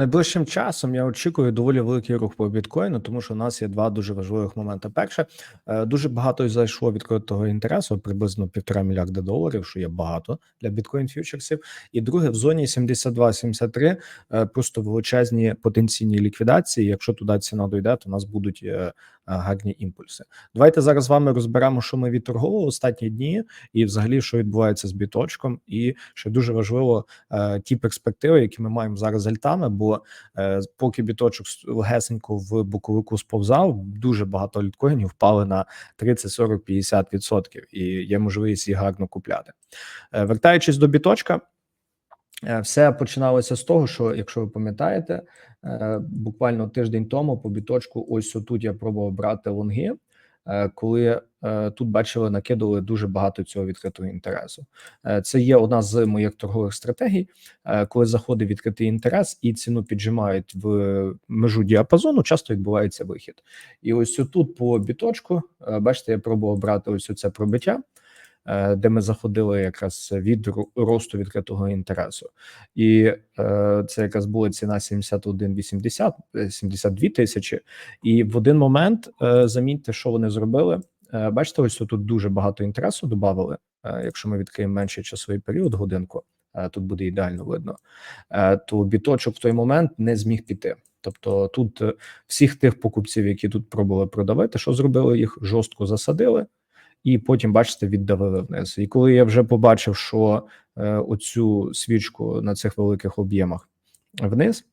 Найближчим часом я очікую доволі великий рух по біткоїну, тому що у нас є два дуже важливих моменти. Перше, е, дуже багато зайшло відкритого інтересу, приблизно півтора мільярда доларів, що є багато для біткоін фьючерсів. І друге, в зоні 72-73 е, просто величезні потенційні ліквідації. Якщо туди ціна дойде, то у нас будуть е, гарні імпульси. Давайте зараз з вами розберемо, що ми відторговували останні дні, і взагалі що відбувається з біточком, і що дуже важливо ті перспективи, які ми маємо зараз з альтами. Бо е, поки біточок легесенько в боковику сповзав, дуже багато літкоїнів впали на 30, 40, 50 відсотків, і є можливість їх гарно купляти. Е, вертаючись до біточка. Е, все починалося з того, що якщо ви пам'ятаєте, буквально тиждень тому по біточку, ось тут я пробував брати лонги. Е, коли е, тут бачили, накидували дуже багато цього відкритого інтересу. Е, це є одна з моїх торгових стратегій, коли заходить відкритий інтерес і ціну піджимають в межу діапазону, часто відбувається вихід. І ось тут по біточку, бачите, я пробував брати ось це пробиття. Е, де ми заходили якраз від росту відкритого інтересу, і е, це якраз була ціна 71,80, 72 е, тисячі. І в один момент замітьте, що вони зробили. Бачите, ось тут дуже багато інтересу додали. Якщо ми відкриємо менший часовий період, годинку тут буде ідеально видно. То біточок в той момент не зміг піти. Тобто, тут всіх тих покупців, які тут пробували продавати, що зробили їх жорстко засадили і потім, бачите, віддавили вниз. І коли я вже побачив, що е, оцю свічку на цих великих об'ємах вниз,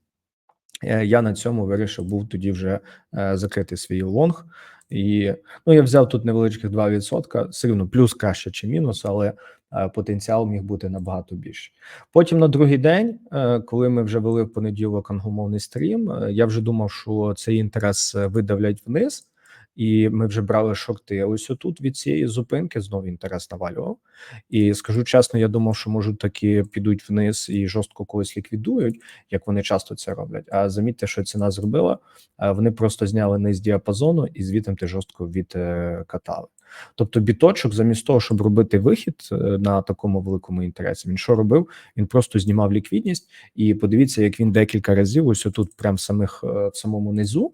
е, я на цьому вирішив був тоді вже е, закрити свій лонг. І ну я взяв тут невеличких 2%, все рівно плюс краще чи мінус, але е, потенціал міг бути набагато більший. Потім на другий день, е, коли ми вже вели в понеділок англомовний стрім, е, я вже думав, що цей інтерес видавлять вниз і ми вже брали шорти. Ось отут від цієї зупинки знову інтерес навалював. І скажу чесно, я думав, що можуть таки підуть вниз і жорстко когось ліквідують, як вони часто це роблять. А замітьте, що ціна зробила. Вони просто зняли низ діапазону і звітом ти жорстко відкатали. Тобто біточок, замість того, щоб робити вихід е, на такому великому інтересі, він що робив? Він просто знімав ліквідність, і подивіться, як він декілька разів, ось тут, прямо в самих е, в самому низу,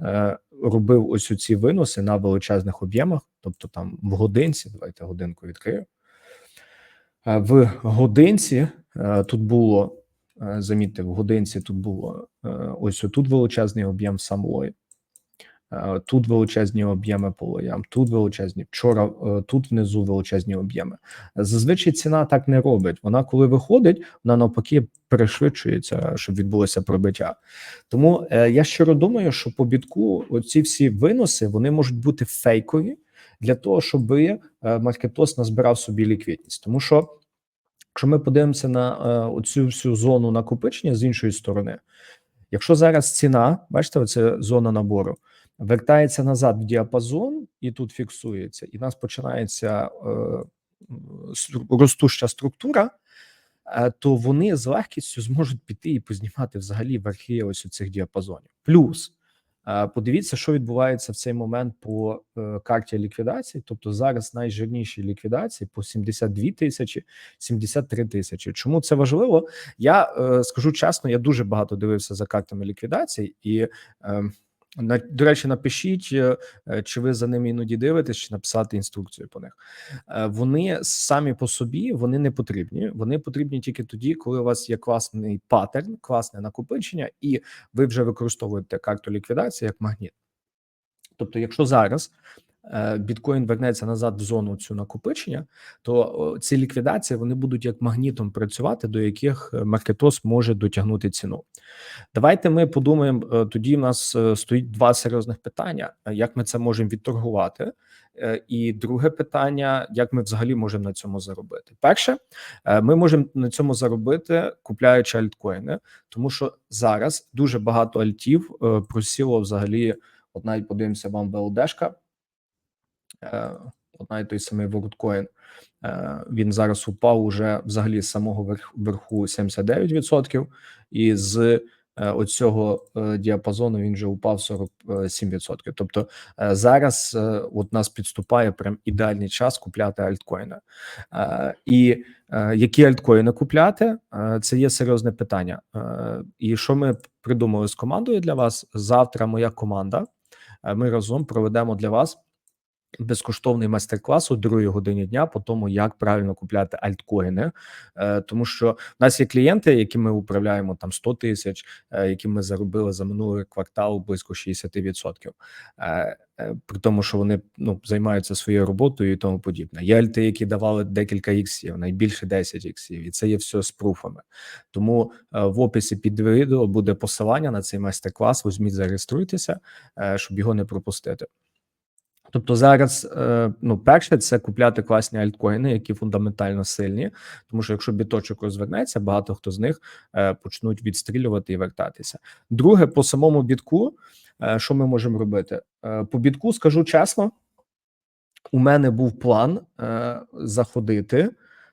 е, робив ось ці виноси на величезних об'ємах, тобто там в годинці, давайте годинку відкрию. Е, в годинці е, тут було, е, замітьте, в годинці тут було ось тут величезний об'єм самої. Е, тут величезні об'єми по лоям, тут величезні вчора, е, тут внизу величезні об'єми. Зазвичай ціна так не робить. Вона, коли виходить, вона навпаки перешвидшується, щоб відбулося пробиття. Тому е, я щиро думаю, що по бітку оці всі виноси вони можуть бути фейкові для того, щоб маркетос назбирав собі ліквідність, тому що. Якщо ми подивимося на оцю всю зону накопичення з іншої сторони, якщо зараз ціна, бачите, оце зона набору, вертається назад в діапазон і тут фіксується, і у нас починається е, ростуща структура, е, то вони з легкістю зможуть піти і познімати взагалі верхи ось у цих діапазонів. Плюс е, подивіться, що відбувається в цей момент по карті ліквідації. Тобто зараз найжирніші ліквідації по 72 тисячі, 73 тисячі. Чому це важливо? Я скажу чесно, я дуже багато дивився за картами ліквідації і. До речі, напишіть, е, чи ви за ними іноді дивитесь, чи написати інструкцію по них. Е, вони самі по собі вони не потрібні. Вони потрібні тільки тоді, коли у вас є класний паттерн, класне накопичення, і ви вже використовуєте карту ліквідації як магніт. Тобто, якщо зараз біткоін вернеться назад в зону цю накопичення, то ці ліквідації вони будуть як магнітом працювати, до яких е, маркетос може дотягнути ціну. Давайте ми подумаємо. Е, тоді в нас стоїть два серйозних питання: як ми це можемо відторгувати. І друге питання: як ми взагалі можемо на цьому заробити? Перше, ми можемо на цьому заробити, купляючи альткоїни, тому що зараз дуже багато альтів просіло взагалі. От навіть подивимося вам ВЛДшка, Е, одна і той самий WorldCoin, е, він зараз упав уже взагалі з самого верху 79%, і з е, оцього е, діапазону він вже упав 47%. Тобто е, зараз е, от нас підступає прям ідеальний час купляти альткоїни. Е, І е, які альткоїни купляти, е, це є серйозне питання. Е, І що ми придумали з командою для вас? Завтра моя команда. е, Ми разом проведемо для вас безкоштовний майстер-клас у другій годині дня по тому, як правильно купляти альткоїни, Е, тому що в нас є клієнти, які ми управляємо там 100 тисяч, е, які ми заробили за минулий квартал близько 60%. Е, При тому, що вони ну займаються своєю роботою і тому подібне. Є альти, які давали декілька іксів, найбільше 10 іксів, і це є все з пруфами. Тому в описі під відео буде посилання на цей майстер-клас. Візьміть, зареєструйтеся, щоб його не пропустити. Тобто зараз, е, ну, перше, це купляти класні альткоїни, які фундаментально сильні, тому що якщо біточок розвернеться, багато хто з них е, почнуть відстрілювати і вертатися. Друге, по самому бітку, е, що ми можемо робити? По бітку скажу чесно, у мене був план заходити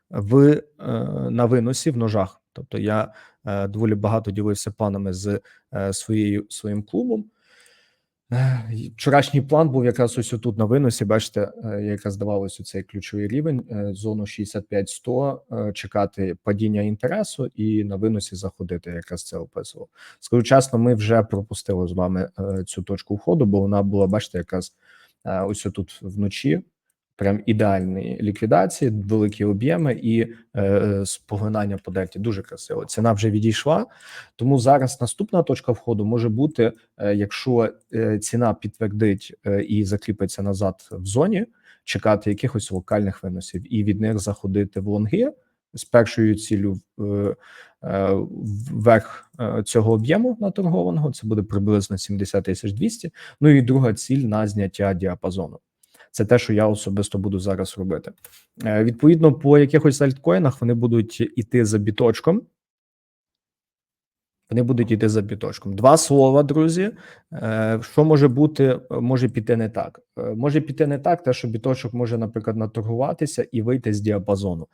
в на виносі в ножах. Тобто я доволі багато ділився планами з своєю своїм клубом. Вчорашній план був якраз ось тут на виносі. Бачите, е, якраз здавалося цей ключовий рівень е, зону 65-100, е, чекати падіння інтересу і на виносі заходити. Якраз це описував. Скажу чесно, ми вже пропустили з вами цю точку входу, бо вона була, бачите, якраз ось тут вночі. Прям ідеальні ліквідації, великі об'єми і е, споглинання по дельті. Дуже красиво. Ціна вже відійшла. Тому зараз наступна точка входу може бути, е, якщо е, ціна підтвердить е, і закріпиться назад в зоні, чекати якихось локальних виносів і від них заходити в лонги з першою ціллю е, е, вверх е, цього об'єму наторгованого. Це буде приблизно 70 тисяч 200. Ну і друга ціль на зняття діапазону. Це те, що я особисто буду зараз робити. Е, Відповідно, по якихось альткоїнах вони будуть іти за біточком. Вони будуть йти за біточком. Два слова, друзі. Е, Що може бути, може піти не так. Е, Може піти не так, те, що біточок може, наприклад, наторгуватися і вийти з діапазону.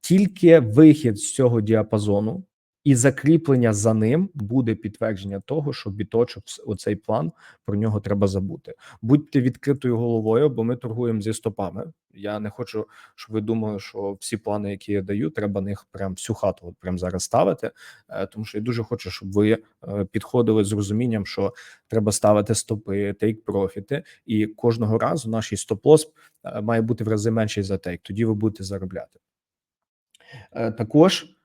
Тільки вихід з цього діапазону і закріплення за ним буде підтвердження того, що біточок оцей план про нього треба забути. Будьте відкритою головою, бо ми торгуємо зі стопами. Я не хочу, щоб ви думали, що всі плани, які я даю, треба них прям всю хату от прям зараз ставити. Е, Тому що я дуже хочу, щоб ви е, підходили з розумінням, що треба ставити стопи, тейк профіти, і кожного разу наш стоп-лосс е, має бути в рази менший за тейк. Тоді ви будете заробляти. Також.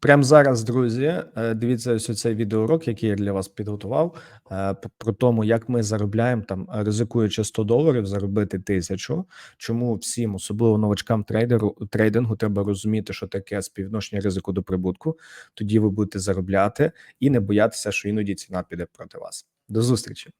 Прямо зараз, друзі, е, дивіться ось цей відеоурок, який я для вас підготував, е, про тому, як ми заробляємо там, ризикуючи 100 доларів, заробити тисячу. Чому всім, особливо новачкам трейдеру трейдингу, треба розуміти, що таке співвідношення ризику до прибутку. Тоді ви будете заробляти і не боятися, що іноді ціна піде проти вас. До зустрічі.